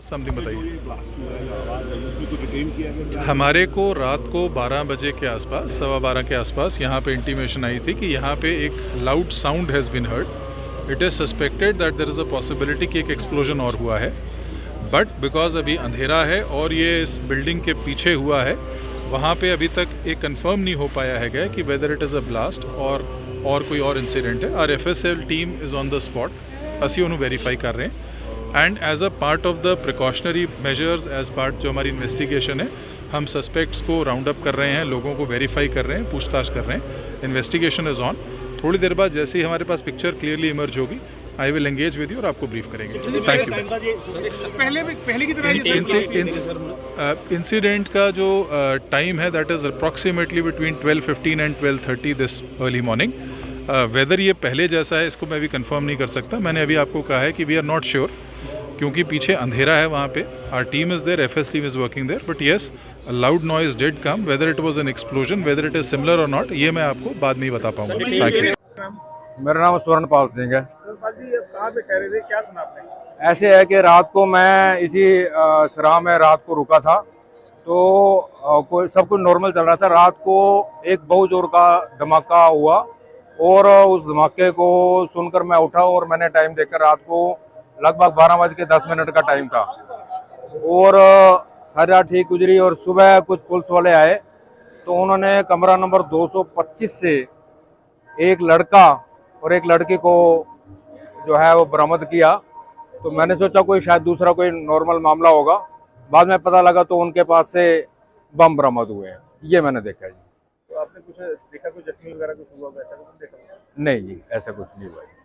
Something बताइए। हमारे को रात को 12 बजे के आसपास सवा बारह के आसपास यहाँ पे इंटीमेशन आई थी कि यहाँ पे एक loud sound has been heard it is suspected that there is a possibility कि एक एक्सप्लोजन और हुआ है। बट बिकॉज़ अभी अंधेरा है और ये इस बिल्डिंग के पीछे हुआ है वहाँ पे अभी तक एक कंफर्म नहीं हो पाया है गया कि whether it is a blast और और कोई और इंसिडेंट है। R F S L team is on the spot असी उन्होंने वेरीफाई कर रहे हैं। And as a part of the precautionary measures as part जो हमारी इन्वेस्टिगेशन है हम सस्पेक्ट्स को राउंड अप कर रहे हैं लोगों को वेरीफाई कर रहे हैं पूछताछ कर रहे हैं। इन्वेस्टिगेशन इज़ ऑन थोड़ी देर बाद जैसे ही हमारे पास पिक्चर क्लियरली इमर्ज होगी I will engage with you और आपको ब्रीफ करेंगे। थैंक यू पहले पहले की तरह इंसिडेंट का जो टाइम है that is approximately between 12:15 and 12:30 this early morning whether ये पहले जैसा है इसको मैं भी कंफर्म नहीं कर सकता। मैंने अभी आपको कहा है कि वी आर नॉट श्योर क्योंकि पीछे अंधेरा है वहाँ पे। R team is there F S team is working there but yes loud noise did come whether it was an explosion whether it is similar और नॉट ये मैं आपको बाद में ही बता पाऊँगा। थैंक यू मेरा नाम स्वर्णपाल सिंह है। जी अब कहाँ पे ठहरे थे? क्या सुना आपने? ऐसे है कि रात को मैं इसी सराह में रात को रुका था। तो कोई सब कुछ नॉर्मल चल रहा था। रात को एक बहुत ज़ोर का धमाका हुआ। और उस धमाके को सुनकर मैं उठा और मैंने टाइम देखकर रात को लगभग बारह बज के दस मिनट का टाइम था। और, सारी रात ठीक गुजरी और सुबह कुछ पुलिस वाले आए तो उन्होंने कमरा नंबर 225 से एक लड़का और एक लड़की को जो है वो बरामद किया। तो मैंने सोचा कोई शायद दूसरा कोई नॉर्मल मामला होगा। बाद में पता लगा तो उनके पास से बम बरामद हुए हैं। ये मैंने देखा जी। तो आपने कुछ देखा कुछ जख्मी वगैरह कुछ हुआ होगा, ऐसा कुछ देखा नहीं जी ऐसा कुछ नहीं हुआ जी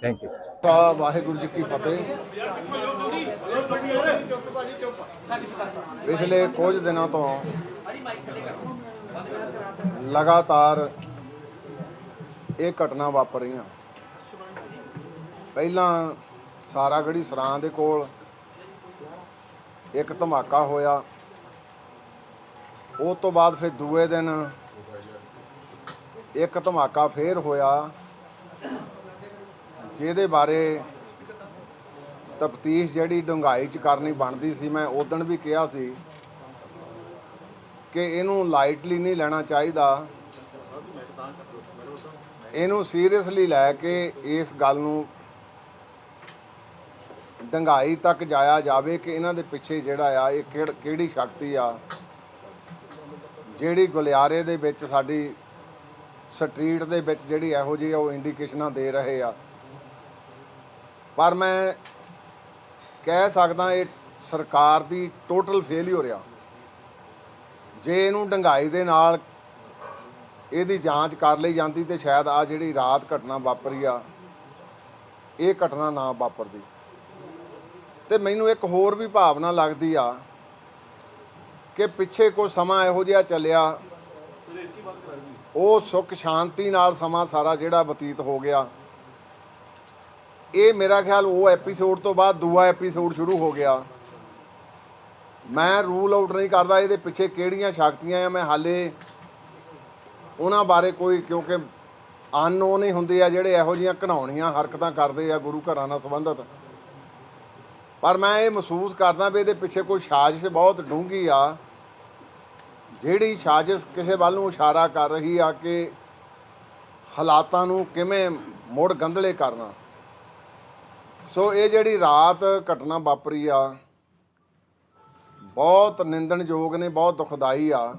थैंक यू ਖਾਲਸਾ ਵਾਹਿਗੁਰੂ ਜੀ ਕੀ ਫਤਿਹ ਪਿਛਲੇ ਕੁਝ ਦਿਨਾਂ ਤੋਂ ਲਗਾਤਾਰ ਇਹ ਘਟਨਾ ਵਾਪਰ ਰਹੀਆਂ ਪਹਿਲਾਂ ਸਾਰਾਗੜੀ ਸਰਾਂ ਦੇ ਕੋਲ ਇੱਕ ਧਮਾਕਾ ਹੋਇਆ ਉਸ ਤੋਂ ਬਾਅਦ ਫਿਰ ਦੂਏ ਦਿਨ ਇੱਕ ਧਮਾਕਾ ਫੇਰ ਹੋਇਆ, ਜਿਹਦੇ ਬਾਰੇ ਤਫਤੀਸ਼ ਜਿਹੜੀ ਡੂੰਘਾਈ ਚ ਕਰਨੀ ਬਣਦੀ ਸੀ, ਮੈਂ ਉਦੋਂ ਵੀ ਕਿਹਾ ਸੀ ਕਿ ਇਹਨੂੰ ਲਾਈਟਲੀ ਨਹੀਂ ਲੈਣਾ ਚਾਹੀਦਾ। ਇਹਨੂੰ ਸੀਰੀਅਸਲੀ ਲੈ ਕੇ ਇਸ ਗੱਲ ਨੂੰ ਡੰਗਾਈ ਤੱਕ ਜਾਇਆ ਜਾਵੇ ਕਿ ਇਹਨਾਂ ਦੇ ਪਿੱਛੇ ਜਿਹੜਾ ਆ, ਇਹ ਕਿਹੜ- ਕਿਹੜੀ ਸ਼ਕਤੀ ਆ। ਜਿਹੜੀ ਗੁਲਿਆਰੇ ਦੇ ਵਿੱਚ ਸਾਡੀ ਸਟਰੀਟ ਦੇ ਵਿੱਚ ਜਿਹੜੀ ਇਹੋ ਜਿਹੀ ਆ, ਉਹ ਇੰਡੀਕੇਸ਼ਨਾਂ ਦੇ ਰਹੇ ਆ। ਪਰ ਮੈਂ ਕਹਿ ਸਕਦਾ ਇਹ ਸਰਕਾਰ ਦੀ ਟੋਟਲ ਫੇਲਿਓਰ ਆ। ਜੇ ਇਹਨੂੰ ਡੰਗਾਈ ਦੇ ਨਾਲ ਇਹਦੀ ਜਾਂਚ ਕਰ ਲਈ ਜਾਂਦੀ ਤੇ ਸ਼ਾਇਦ ਆ ਜਿਹੜੀ ਰਾਤ ਘਟਨਾ ਵਾਪਰੀ ਆ, ਇਹ ਘਟਨਾ ਨਾ ਵਾਪਰਦੀ। ਤੇ ਮੈਨੂੰ ਇੱਕ ਹੋਰ ਵੀ ਭਾਵਨਾ ਲੱਗਦੀ ਆ ਕਿ ਪਿੱਛੇ ਕੁਝ ਸਮਾਂ ਇਹੋ ਜਿਹਾ ਚੱਲਿਆ। ਉਹ ਸੁੱਖ ਸ਼ਾਂਤੀ ਨਾਲ ਸਮਾਂ ਸਾਰਾ ਜਿਹੜਾ ਬਤੀਤ ਹੋ ਗਿਆ। ਇਹ ਮੇਰਾ ਖਿਆਲ ਉਹ ਐਪੀਸੋਡ ਤੋਂ ਬਾਅਦ ਦੂਆ ਐਪੀਸੋਡ ਸ਼ੁਰੂ ਹੋ ਗਿਆ। ਮੈਂ ਰੂਲ ਆਊਟ ਨਹੀਂ ਕਰਦਾ ਇਹਦੇ ਪਿੱਛੇ ਕਿਹੜੀਆਂ ਸ਼ਕਤੀਆਂ ਆ, ਮੈਂ ਹਾਲੇ ਉਹਨਾਂ ਬਾਰੇ ਕੋਈ ਕਿਉਂਕਿ ਅਨਨੋਨ ਹੀ ਹੁੰਦੇ ਆ ਜਿਹੜੇ ਇਹੋ ਜਿਹੀਆਂ ਘਨਾਉਣੀਆਂ ਹਰਕਤਾਂ ਕਰਦੇ ਆ ਗੁਰੂ ਘਰਾਂ ਨਾਲ ਸੰਬੰਧਿਤ। ਪਰ ਮੈਂ ਇਹ ਮਹਿਸੂਸ ਕਰਦਾ ਵੀ ਇਹਦੇ ਪਿੱਛੇ ਕੋਈ ਸਾਜ਼ਿਸ਼ ਬਹੁਤ ਡੂੰਘੀ ਆ। ਜਿਹੜੀ ਸਾਜ਼ਿਸ਼ ਕਿਸੇ ਵੱਲ ਨੂੰ ਇਸ਼ਾਰਾ ਕਰ ਰਹੀ ਆ ਕਿ ਹਾਲਾਤਾਂ ਨੂੰ ਕਿਵੇਂ ਮੁੜ ਗੰਧਲੇ ਕਰਨਾ। ਸੋ ਇਹ ਜਿਹੜੀ ਰਾਤ ਘਟਨਾ ਵਾਪਰੀ ਆ, ਬਹੁਤ ਨਿੰਦਣਯੋਗ ਨੇ, ਬਹੁਤ ਦੁਖਦਾਈ ਆ।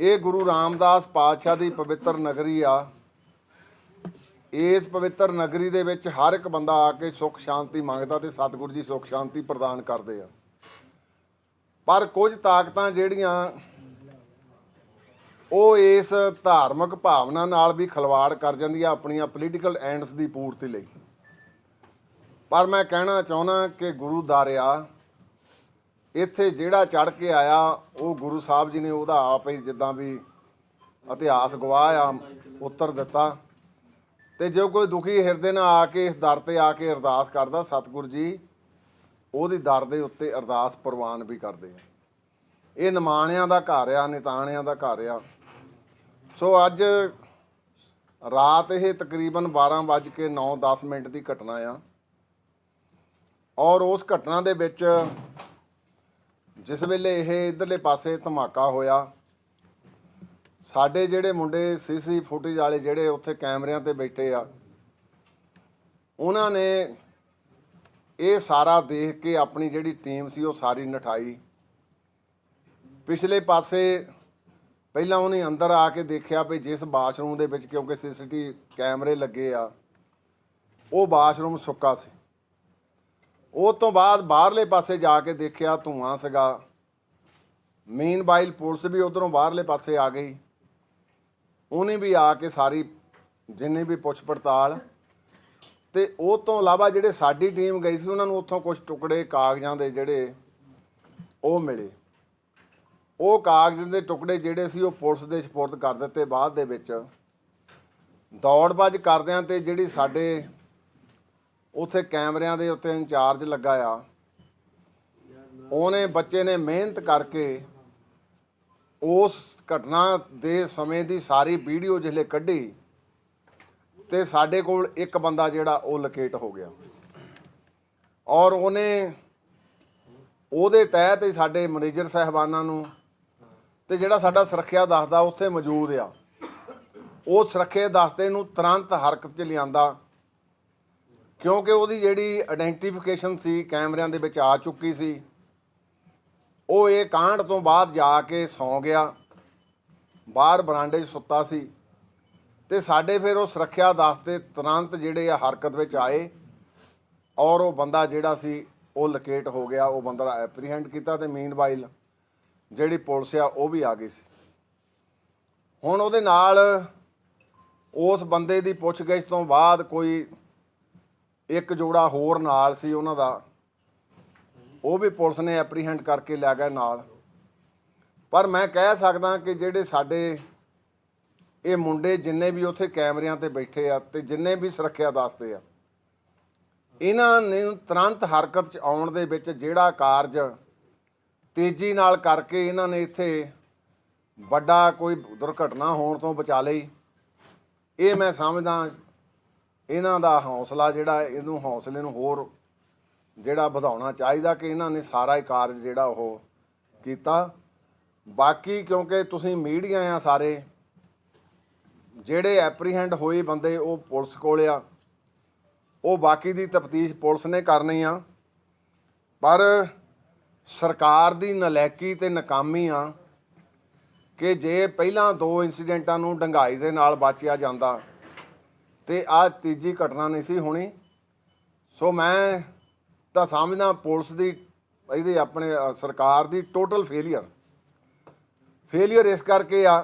ਇਹ ਗੁਰੂ ਰਾਮਦਾਸ ਪਾਤਸ਼ਾਹ ਦੀ ਪਵਿੱਤਰ ਨਗਰੀ ਆ। ਇਸ ਪਵਿੱਤਰ ਨਗਰੀ ਦੇ ਵਿੱਚ ਹਰ ਇੱਕ ਬੰਦਾ ਆ ਕੇ ਸੁੱਖ, ਸ਼ਾਂਤੀ ਮੰਗਦਾ ਤੇ ਸਤਿਗੁਰੂ ਜੀ ਸੁੱਖ, ਸ਼ਾਂਤੀ ਪ੍ਰਦਾਨ ਕਰਦੇ ਆ। ਪਰ ਕੁਝ ਤਾਕਤਾਂ ਜਿਹੜੀਆਂ ਉਹ ਇਸ ਧਾਰਮਿਕ ਭਾਵਨਾ ਨਾਲ ਵੀ ਖਲਵਾੜ ਕਰ ਜਾਂਦੀਆਂ ਆਪਣੀਆਂ ਪੋਲੀਟੀਕਲ ਐਂਡਸ ਦੀ ਪੂਰਤੀ ਲਈ। ਪਰ ਮੈਂ ਕਹਿਣਾ ਚਾਹੁੰਦਾ ਕਿ ਗੁਰੂ ਦਾਰਿਆ ਇੱਥੇ ਜਿਹੜਾ ਚੜ ਕੇ ਆਇਆ, ਉਹ ਗੁਰੂ ਸਾਹਿਬ ਜੀ ਨੇ ਉਹਦਾ ਆਪ ਹੀ ਜਿੱਦਾਂ ਵੀ ਇਤਿਹਾਸ ਗਵਾਹ ਆ, ਉੱਤਰ ਦਿੱਤਾ। ਤੇ ਜੋ ਕੋਈ ਦੁਖੀ ਹਿਰਦੇ ਨਾਲ ਆ ਕੇ, ਇਸ ਦਰ ਤੇ ਆ ਕੇ ਅਰਦਾਸ ਕਰਦਾ, ਸਤਿਗੁਰੂ ਜੀ, ਉਹਦੀ ਦਰ ਦੇ ਉੱਤੇ ਅਰਦਾਸ ਪ੍ਰਵਾਨ ਵੀ ਕਰਦੇ ਆ। ਇਹ ਨਿਮਾਣਿਆਂ ਦਾ ਘਰ ਆ, ਨਿਤਾਣਿਆਂ ਦਾ ਘਰ ਆ। ਸੋ ਅੱਜ ਰਾਤ ਇਹ ਤਕਰੀਬਨ 12 ਵੱਜ ਕੇ 9-10 ਮਿੰਟ ਦੀ ਘਟਨਾ ਆ। ਔਰ ਉਸ ਘਟਨਾ ਦੇ ਵਿੱਚ ਜਿਸ ਵੇਲੇ ਇਹ ਇਧਰਲੇ ਪਾਸੇ ਧਮਾਕਾ ਹੋਇਆ ਸਾਡੇ ਜਿਹੜੇ ਮੁੰਡੇ ਸੀਸੀ ਫੁਟੇਜ ਵਾਲੇ ਜਿਹੜੇ ਉੱਥੇ ਕੈਮਰਿਆਂ ਤੇ ਬੈਠੇ ਆ, ਉਹਨਾਂ ਨੇ ਇਹ ਸਾਰਾ ਦੇਖ ਕੇ ਆਪਣੀ ਜਿਹੜੀ ਟੀਮ ਸੀ ਉਹ ਸਾਰੀ ਨਠਾਈ। ਪਿਛਲੇ ਪਾਸੇ ਪਹਿਲਾਂ ਉਹਨੇ ਅੰਦਰ ਆ ਕੇ ਦੇਖਿਆ ਵੀ ਜਿਸ ਬਾਥਰੂਮ ਦੇ ਵਿੱਚ ਕਿਉਂਕਿ ਸੀਸੀਟੀ ਕੈਮਰੇ ਲੱਗੇ ਆ, ਉਹ ਬਾਥਰੂਮ ਸੁੱਕਾ ਸੀ। ਉਹ ਤੋਂ ਬਾਅਦ ਬਾਹਰਲੇ ਪਾਸੇ ਜਾ ਕੇ ਦੇਖਿਆ ਧੂਆਂ ਸੀਗਾ। ਮੇਨ ਬਾਈਲ ਪੁਲਿਸ ਵੀ ਉਧਰੋਂ ਬਾਹਰਲੇ ਪਾਸੇ ਆ ਗਈ। ਉਹਨੇ ਵੀ ਆ ਕੇ ਸਾਰੀ, ਜਿੰਨੇ ਵੀ ਪੁੱਛ ਪੜਤਾਲ, ਤੇ ਉਹ ਤੋਂ ਇਲਾਵਾ ਜਿਹੜੇ ਸਾਡੀ ਟੀਮ ਗਈ ਸੀ, ਉਹਨਾਂ ਨੂੰ ਉੱਥੋਂ ਕੁਝ ਟੁਕੜੇ ਕਾਗਜ਼ਾਂ ਦੇ ਜਿਹੜੇ ਉਹ ਮਿਲੇ। ਉਹ ਕਾਗਜ਼ ਦੇ ਟੁਕੜੇ ਜਿਹੜੇ ਸੀ, ਉਹ ਪੁਲਿਸ ਦੇ ਸਪੁਰਦ ਕਰ ਦਿੱਤੇ ਬਾਅਦ ਦੇ ਵਿੱਚ। ਦੌੜਬਾਜ਼ ਕਰਦਿਆਂ ਤੇ ਜਿਹੜੀ ਸਾਡੇ ਉੱਥੇ ਕੈਮਰਿਆਂ ਦੇ ਉੱਤੇ ਇੰਚਾਰਜ ਲੱਗਾ ਆ, ਉਹਨੇ ਬੱਚੇ ਨੇ ਮਿਹਨਤ ਕਰਕੇ ਉਸ ਘਟਨਾ ਦੇ ਸਮੇਂ ਦੀ ਸਾਰੀ ਵੀਡੀਓ ਜਿਹੜੇ ਕੱਢੀ ਤੇ ਸਾਡੇ ਕੋਲ ਇੱਕ ਬੰਦਾ ਜਿਹੜਾ ਉਹ ਲੋਕੇਟ ਹੋ ਗਿਆ। ਔਰ ਉਹਨੇ ਉਹਦੇ ਤਹਿਤ ਹੀ ਸਾਡੇ ਮੈਨੇਜਰ ਸਾਹਿਬਾਨਾਂ ਨੂੰ ਤੇ ਜਿਹੜਾ ਸਾਡਾ ਸੁਰੱਖਿਆ ਦੱਸਦਾ ਉੱਥੇ ਮੌਜੂਦ ਆ। ਉਹ ਸੁਰੱਖਿਆ ਦਸਤੇ ਨੂੰ ਤੁਰੰਤ ਹਰਕਤ 'ਚ ਲਿਆਂਦਾ ਕਿਉਂਕਿ ਉਹਦੀ ਜਿਹੜੀ ਆਇਡੈਂਟੀਫਿਕੇਸ਼ਨ ਸੀ ਕੈਮਰਿਆਂ ਦੇ ਵਿੱਚ ਆ ਚੁੱਕੀ ਸੀ। ਉਹ ਇਹ ਕਾਂਡ ਤੋਂ ਬਾਅਦ ਜਾ ਕੇ ਸੌਂ ਗਿਆ। ਬਾਹਰ ਬਰਾਂਡੇ 'ਚ ਸੁੱਤਾ ਸੀ ਤੇ ਸਾਡੇ ਫਿਰ ਉਹ ਸੁਰੱਖਿਆ ਦਸਤੇ ਤੁਰੰਤ ਜਿਹੜੇ ਆ ਹਰਕਤ ਵਿੱਚ ਆਏ ਔਰ ਉਹ ਬੰਦਾ ਜਿਹੜਾ ਸੀ ਉਹ ਲਕੇਟ ਹੋ ਗਿਆ। ਉਹ ਬੰਦਾ ਐਪਰੀਹੈਂਡ ਕੀਤਾ ਤੇ ਮੀਨਵਾਈਲ ਜਿਹੜੀ ਪੁਲਿਸ ਆ ਉਹ ਵੀ ਆ ਗਈ ਸੀ। ਹੁਣ ਉਹਦੇ ਨਾਲ ਉਸ ਬੰਦੇ ਦੀ ਪੁੱਛਗਿੱਛ ਤੋਂ ਬਾਅਦ ਕੋਈ ਇੱਕ ਜੋੜਾ ਹੋਰ ਨਾਲ ਸੀ ਉਹਨਾਂ ਦਾ। ਉਹ ਵੀ ਪੁਲਿਸ ਨੇ ਐਪਰੀਹੈਂਡ ਕਰਕੇ ਲਿਆ ਗਏ ਨਾਲ। ਪਰ ਮੈਂ ਕਹਿ ਸਕਦਾ ਕਿ ਜਿਹੜੇ ਸਾਡੇ ਇਹ ਮੁੰਡੇ ਜਿੰਨੇ ਵੀ ਉੱਥੇ ਕੈਮਰਿਆਂ ਤੇ ਬੈਠੇ ਆ ਤੇ ਜਿੰਨੇ ਵੀ ਸੁਰੱਖਿਆ ਦੱਸਦੇ ਆ, ਇਹਨਾਂ ਨੇ ਤੁਰੰਤ ਹਰਕਤ ਚ ਆਉਣ ਦੇ ਵਿੱਚ ਜਿਹੜਾ ਕਾਰਜ ਤੇਜ਼ੀ ਨਾਲ ਕਰਕੇ ਇਹਨਾਂ ਨੇ ਇੱਥੇ ਵੱਡਾ ਕੋਈ ਦੁਰਘਟਨਾ ਹੋਣ ਤੋਂ ਬਚਾ ਲਈ, ਇਹ ਮੈਂ ਸਮਝਦਾ ਇਹਨਾਂ ਦਾ ਹੌਸਲਾ ਜਿਹੜਾ, ਇਹਨੂੰ ਹੌਸਲੇ ਨੂੰ ਹੋਰ ਜਿਹੜਾ ਵਧਾਉਣਾ ਚਾਹੀਦਾ ਕਿ ਇਹਨਾਂ ਨੇ ਸਾਰਾ ਹੀ ਕਾਰਜ ਜਿਹੜਾ ਉਹ ਕੀਤਾ। ਬਾਕੀ ਕਿਉਂਕਿ ਤੁਸੀਂ ਮੀਡੀਆ ਆ ਸਾਰੇ, ਜਿਹੜੇ ਐਪਰੀਹੈਂਡ ਹੋਏ ਬੰਦੇ ਉਹ ਪੁਲਿਸ ਕੋਲ ਆ। ਉਹ ਬਾਕੀ ਦੀ ਤਫਤੀਸ਼ ਪੁਲਿਸ ਨੇ ਕਰਨੀ ਆ। ਪਰ ਸਰਕਾਰ ਦੀ ਨਲੈਕੀ ਤੇ ਨਾਕਾਮੀ ਆ ਕਿ ਜੇ ਪਹਿਲਾਂ ਦੋ ਇਨਸੀਡੈਂਟਾਂ ਨੂੰ ਡੰਗਾਈ ਦੇ ਨਾਲ ਬਚਿਆ ਜਾਂਦਾ ਤੇ ਆ ਤੀਜੀ ਘਟਨਾ ਨਹੀਂ ਸੀ ਹੋਣੀ। ਸੋ ਮੈਂ ਤਾਂ ਸਮਝਦਾ ਪੁਲਿਸ ਦੀ, ਇਹਦੇ ਆਪਣੇ ਸਰਕਾਰ ਦੀ ਟੋਟਲ ਫੇਲੀਅਰ ਫੇਲੀਅਰ ਇਸ ਕਰਕੇ ਆ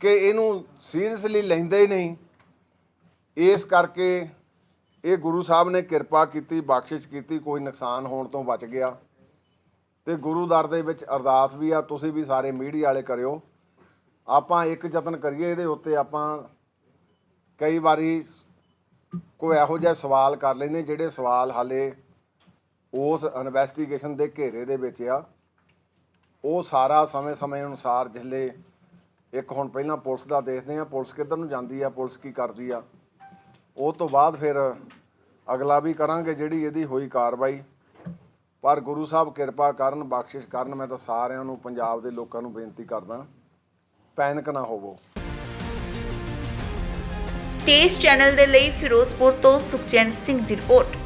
ਕਿ ਇਹਨੂੰ ਸੀਰੀਅਸਲੀ ਲੈਂਦੇ ਹੀ ਨਹੀਂ। ਇਸ ਕਰਕੇ ਇਹ ਗੁਰੂ ਸਾਹਿਬ ਨੇ ਕਿਰਪਾ ਕੀਤੀ, ਬਖਸ਼ਿਸ਼ ਕੀਤੀ, ਕੋਈ ਨੁਕਸਾਨ ਹੋਣ ਤੋਂ ਬਚ ਗਿਆ। ਤੇ ਗੁਰੂ ਦਰ ਦੇ ਵਿੱਚ ਅਰਦਾਸ ਵੀ ਆ, ਤੁਸੀਂ ਵੀ ਸਾਰੇ ਮੀਡੀਆ ਵਾਲੇ ਕਰਿਓ। ਆਪਾਂ ਇੱਕ ਯਤਨ ਕਰੀਏ ਇਹਦੇ ਉੱਤੇ, ਆਪਾਂ ਕਈ ਵਾਰੀ ਕੋਈ ਇਹੋ ਜਿਹਾ ਸਵਾਲ ਕਰ ਲੈਂਦੇ ਜਿਹੜੇ ਸਵਾਲ ਹਾਲੇ ਉਸ ਇਨਵੈਸਟੀਗੇਸ਼ਨ ਦੇ ਘੇਰੇ ਦੇ ਵਿੱਚ ਆ, ਉਹ ਸਾਰਾ ਸਮੇਂ-ਸਮੇਂ ਅਨੁਸਾਰ ਜਿਹਲੇ ਇੱਕ ਹੁਣ ਪਹਿਲਾਂ ਪੁਲਿਸ ਦਾ ਦੇਖਦੇ ਆ ਪੁਲਿਸ ਕਿੱਧਰ ਨੂੰ ਜਾਂਦੀ ਆ, ਪੁਲਿਸ ਕੀ ਕਰਦੀ ਆ। ਉਹ ਤੋਂ ਬਾਅਦ ਫਿਰ ਅਗਲਾ ਵੀ ਕਰਾਂਗੇ ਜਿਹੜੀ ਇਹਦੀ ਹੋਈ ਕਾਰਵਾਈ। ਪਰ ਗੁਰੂ ਸਾਹਿਬ ਕਿਰਪਾ ਕਰਨ, ਬਖਸ਼ਿਸ਼ ਕਰਨ, ਮੈਂ ਤਾਂ ਸਾਰਿਆਂ ਨੂੰ, ਪੰਜਾਬ ਦੇ ਲੋਕਾਂ ਨੂੰ ਬੇਨਤੀ ਕਰਦਾ, ਪੈਨਿਕ ਨਾ ਹੋਵੋ। ਤੇਜ਼ ਚੈਨਲ ਦੇ ਲਈ ਫਿਰੋਜ਼ਪੁਰ ਤੋਂ ਸੁਖਚੈਨ ਸਿੰਘ ਦੀ ਰਿਪੋਰਟ।